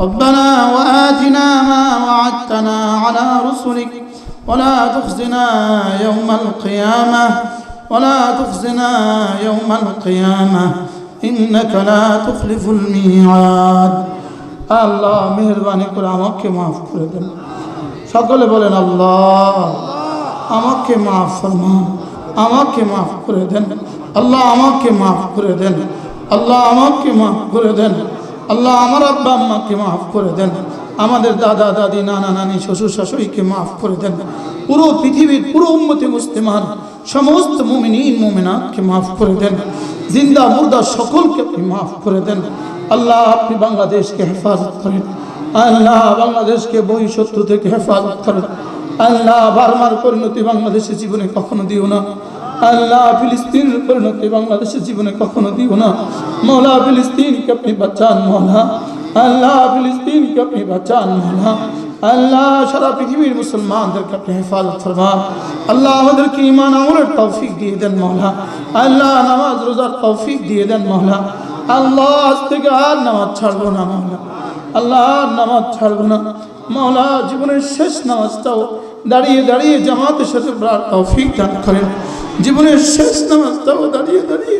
ربنا وآتنا ما وعدتنا على رسلك ولا تخزنا يوم القيامة ولا تخزنا يوم القيامة إنك لا تخلف الميعاد আল্লাহ মেহরবানি করে আমাকে মাফ করে দেন সকলে বলেন আল্লাহ আমাকে মাফ ফরমান আমাকে মাফ করে দেন আল্লাহ আমাকে মাফ করে দেন আল্লাহ আমাকে মাফ করে দেন আল্লাহ আমার আব্বা আম্মাকে মাফ করে দেন। আমাদের দাদা, দাদি, নানা, নানি, শ্বশুর শাশুড়িকে মাফ করে দেন। পুরো পৃথিবীর, পুরো উম্মতি মুসলিমান সমস্ত মুমিনিন, মুমিনাতকে মাফ করে দেন। জিন্দা, মুর্দা সকলকে আপনি মাফ করে দেন। আল্লাহ আপনি বাংলাদেশকে হেফাজত করেন। আল্লাহ বাংলাদেশকে বহিঃশত্রু থেকে হেফাজত করেন। আল্লাহ বারবার পরিণতি বাংলাদেশের জীবনে কখনো দিও না। আল্লাহ ফিলিস্তিনের পরিণতি বাংলাদেশের জীবনে কখনো দিব না। মৌলা ফিলিস্তিনকে আপনি বাঁচান, মৌলা। আল্লাহ ফিলিস্তিনকে আপনি বাঁচান, মৌলা। আল্লাহ সারা পৃথিবীর মুসলমানদেরকে আপনি হেফাজত ফরমান। আল্লাহ আমাদেরকে ইমান আমলের তৌফিক দিয়ে দেন, মৌলা। আল্লাহ নামাজ রোজার তৌফিক দিয়ে দেন, মৌলা। আল্লাহ আজ থেকে আর নামাজ ছাড়বো না, মৌলা। আল্লাহ নামাজ ছাড়বো না। মৌলা, জীবনের শেষ নামাজটাও দাঁড়িয়ে দাঁড়িয়ে জামাতের সাথে তৌফিক দান করেন। জীবনের শেষ নামাজটাও দাঁড়িয়ে দাঁড়িয়ে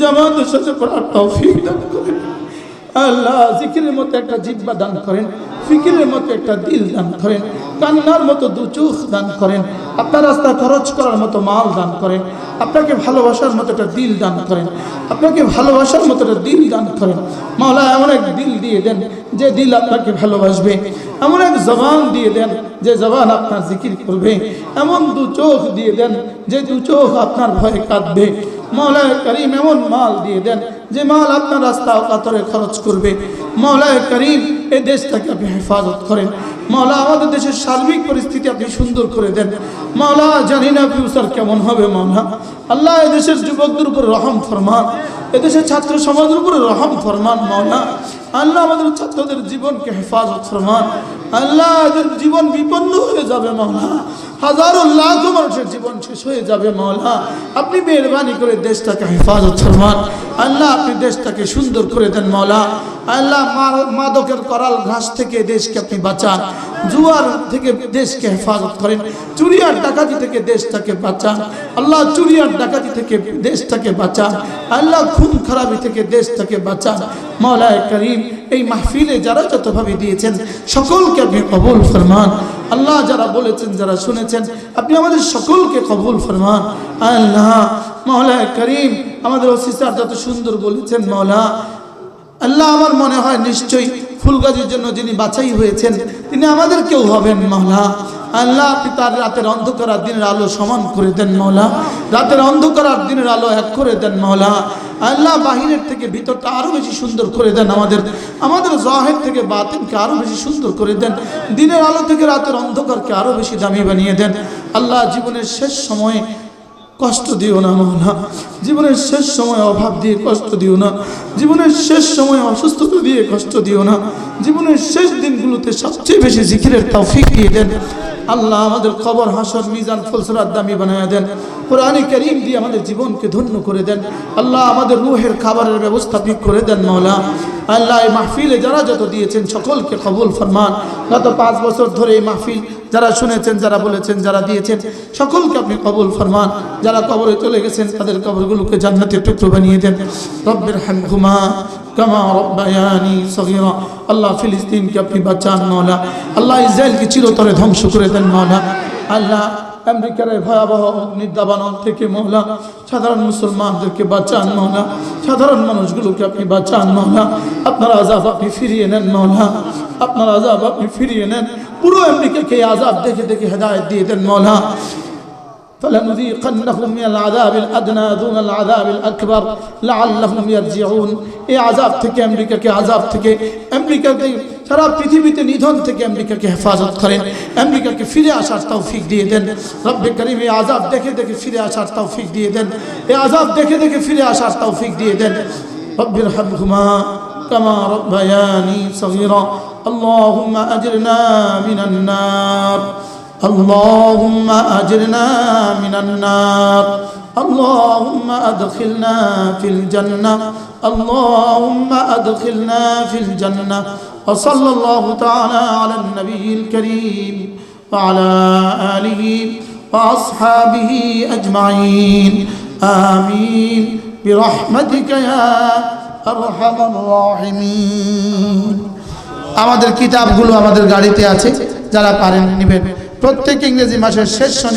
জামাতের সাথে পড়ার তৌফিক দান করেন। আল্লাহ জিকিরের মতো একটা জিব্বা দান করেন, ফিকিরের মতো একটা দিল দান করেন, কান্নার মতো দু চোখ দান করেন, আপনার রাস্তা খরচ করার মতো মাল দান করেন, আপনাকে ভালোবাসার মতো একটা দিল দান করেন, আপনাকে ভালোবাসার মতো একটা দিল দান করেন। মাওলা এমন এক দিল দিয়ে দেন যে দিল আপনাকে ভালোবাসবে। এমন এক জবান দিয়ে দেন যে জবান আপনার জিকির করবে। এমন দু চোখ দিয়ে দেন যে দু চোখ আপনার ভয়ে কাঁদবে। মৌলায় করিম এমন মাল দিয়ে দেন যে মাল আপনার রাস্তা কাতরে খরচ করবে। মৌলায় করিম এই দেশটাকে আপনি হেফাজত করেন। মাওলা আমাদের দেশের সার্বিক পরিস্থিতি আপনি সুন্দর করে দেন। মাওলা জানি না ফিউচার কেমন হবে মাওলা আল্লাহ এদেশের যুবকদের উপর রহম ফরমান। এদেশের ছাত্র সমাজের উপরে রহম ফরমান মাওলা আল্লাহ, আমাদের ছাত্রদের জীবনকে হেফাজত ফরমান। আল্লাহ, এদের জীবন বিপন্ন হয়ে যাবে মাওলা হাজারো লাখো মানুষের জীবন শেষ হয়ে যাবে মাওলা আপনি মেহরবানি করে দেশটাকে হেফাজত ফরমান। আল্লাহ আপনি দেশটাকে সুন্দর করে দেন, মাওলা। আল্লাহ মাদকের করাল ঘাস থেকে দেশকে আপনি বাঁচান। জুয়ার থেকে দেশকে হেফাজত করেন। চুরিয়ার ডাকাতি থেকে দেশটাকে বাঁচান। আল্লাহ চুরিয়ার ডাকাতি থেকে দেশটাকে বাঁচান। আল্লাহ খুন খারাপি থেকে দেশটাকে বাঁচান। মৌলায় করিম, এই মাহফিলে যারা যতভাবে দিয়েছেন, সকলকে আপনি কবুল ফরমান। আল্লাহ যারা বলেছেন, যারা শুনেছেন, আপনি আমাদের সকলকে কবুল ফরমান। আল্লাহ, মহলা করিম, আমাদের ওসিসার যত সুন্দর বলেছেন, মহলা। আল্লাহ আমার মনে হয় নিশ্চয়ই ফুলগাজির জন্য যিনি বাছাই হয়েছেন, তিনি আমাদের কেউ হবেন মৌলা আল্লাহ আপনি তার রাতের অন্ধকার আর দিনের আলো সমান করে দেন মৌলা। রাতের অন্ধকার আর দিনের আলো এক করে দেন মৌলা। আল্লাহ বাহিরের থেকে ভিতরটা আরও বেশি সুন্দর করে দেন আমাদের। আমাদের জাহের থেকে বাতিনকে আরও বেশি সুন্দর করে দেন। দিনের আলো থেকে রাতের অন্ধকারকে আরও বেশি দামি বানিয়ে দেন। আল্লাহ জীবনের শেষ সময়ে কষ্ট দিও না মৌলা। জীবনের শেষ সময় অভাব দিয়ে কষ্ট দিও না। জীবনের শেষ সময় অসুস্থতা দিয়ে কষ্ট দিও না। জীবনের শেষ দিনগুলোতে সবচেয়ে বেশি জিকিরের তৌফিক দিয়ে দেন। আল্লাহ আমাদের কবর, হাসর, মিজান, ফুলসরাত দামি বানায় দেন। কোরআনে করিম দিয়ে আমাদের জীবনকে ধন্য করে দেন। আল্লাহ আমাদের রুহের খাবারের ব্যবস্থা ঠিক করে দেন মৌলা। আল্লাহ এই মাহফিলে যারা যত দিয়েছেন সকলকে কবুল ফরমান। গত পাঁচ বছর ধরে এই মাহফিল যারা শুনেছেন, যারা বলেছেন, যারা দিয়েছেন, সকলকে আপনি কবুল ফরমান। যারা কবরে চলে গেছেন, তাদের কবরগুলোকে জান্নাতের টুকরো বানিয়ে দেন। রব্বের হামহুমা কামা আল্লাহ ফিলিস্তিনকে আপনি বাঁচান মৌলা আল্লাহ ইসরায়েলকে চিরতরে ধ্বংস করে দেন মৌলা আল্লাহ আমেরিকার এই ভয়াবহ নির্দাবানন থেকে মৌলা সাধারণ মুসলমানদেরকে বাঁচান মৌলা সাধারণ মানুষগুলোকে আপনি বাঁচান মৌলা আপনার আজাব আপনি ফিরিয়ে নেন মৌলা আপনার আজাব আপনি ফিরিয়ে নেন পুরো আমেরিকাকে এই আজাব দেখে দেখে হেদায়ত দিয়ে দেন মৌলা فلنذيقنهم من العذاب الأدنى دون العذاب الأكبر لعلهم يرجعون এই আজাব থেকে আমেরিকাকে আজাব থেকে আমেরিকাকে সারা পৃথিবীতে নিধন থেকে আমেরিকাকে হেফাজত করেন আমেরিকাকে ফিরে আসার তৌফিক দিয়ে দেন রব্বে করিম এই আজাব দেখে দেখে ফিরে আসার তৌফিক দিয়ে দেন এই আজাব দেখে দেখে ফিরে আসার তৌফিক দিয়ে দেন রব্বির হাবহুমা كما ربياني صغيرا اللهم أجرنا من النار اللهم أجرنا من النار اللهم أدخلنا في الجنة اللهم أدخلنا في الجنة وصلى الله تعالى على النبي الكريم وعلى آله وأصحابه أجمعين آمين برحمتك يا أرحم الراحمين আমাদের কিতাবগুলো আমাদের গাড়িতে আছে যারা পারেন নেবেন প্রত্যেক ইংরেজি মাসের শেষ শনি